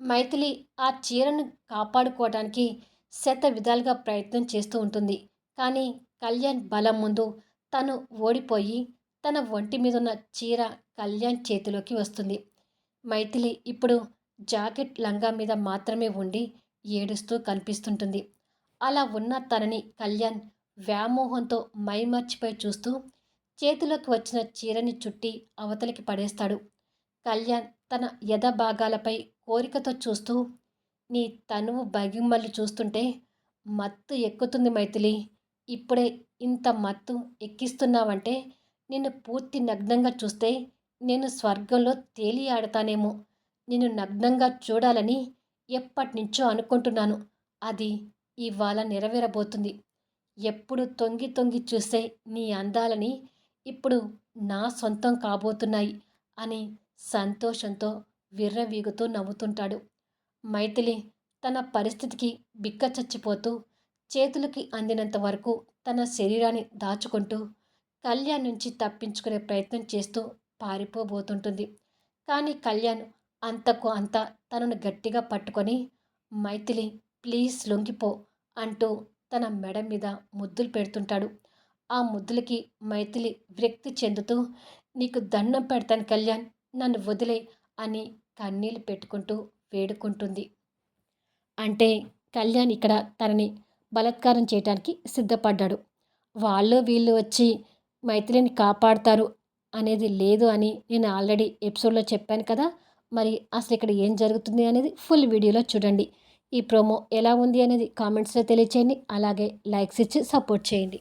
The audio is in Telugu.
మైథిలి ఆ చీరను కాపాడుకోవడానికి శత విధాలుగా ప్రయత్నం చేస్తూ ఉంటుంది. కానీ కళ్యాణ్ బలం ముందు తను ఓడిపోయి తన ఒంటి మీద ఉన్న చీర కళ్యాణ్ చేతిలోకి వస్తుంది. మైథిలి ఇప్పుడు జాకెట్ లంగా మీద మాత్రమే ఉండి ఏడుస్తూ కనిపిస్తుంటుంది. అలా ఉన్న తనని కళ్యాణ్ వ్యామోహంతో మైమర్చిపోయి చూస్తూ చేతిలోకి వచ్చిన చీరని చుట్టి అవతలికి పడేస్తాడు. కళ్యాణ్ తన యథ భాగాలపై కోరికతో చూస్తూ నీ తనువు భగిమ్మలు చూస్తుంటే మత్తు ఎక్కుతుంది మైథిలి. ఇప్పుడే ఇంత మత్తు ఎక్కిస్తున్నావంటే నిన్ను పూర్తి నగ్నంగా చూస్తే నేను స్వర్గంలో తేలి ఆడతానేమో. నిన్ను నగ్నంగా చూడాలని ఎప్పటి నుంచో అనుకుంటున్నాను. అది ఇవాళ నెరవేరబోతుంది. ఎప్పుడు తొంగి తొంగి చూసే నీ అందాలని ఇప్పుడు నా సొంతం కాబోతున్నాయి అని సంతోషంతో విర్రవీగుతూ నవ్వుతుంటాడు. మైథిలి తన పరిస్థితికి బిక్క చచ్చిపోతూ చేతులకి అందినంత వరకు తన శరీరాన్ని దాచుకుంటూ కళ్యాణ్ నుంచి తప్పించుకునే ప్రయత్నం చేస్తూ పారిపోబోతుంటుంది. కానీ కళ్యాణ్ అంతకు అంత తనను గట్టిగా పట్టుకొని మైథిలి ప్లీజ్ లొంగిపో అంటూ తన మెడ మీద ముద్దులు పెడుతుంటాడు. ఆ ముద్దులకి మైథిలి విరక్తి చెందుతూ నీకు దండం పెడతాను కళ్యాణ్ నన్ను వదిలే అని కన్నీళ్ళు పెట్టుకుంటూ వేడుకుంటుంది. అంటే కళ్యాణ్ ఇక్కడ తనని బలత్కారం చేయడానికి సిద్ధపడ్డాడు. వాళ్ళు వీళ్ళు వచ్చి మైథిలిని కాపాడతారు అనేది లేదు అని నేను ఆల్రెడీ ఎపిసోడ్లో చెప్పాను కదా. మరి అసలు ఇక్కడ ఏం జరుగుతుంది అనేది ఫుల్ వీడియోలో చూడండి. ఈ ప్రోమో ఎలా ఉంది అనేది కామెంట్స్లో తెలియచేయండి. అలాగే లైక్స్ ఇచ్చి సపోర్ట్ చేయండి.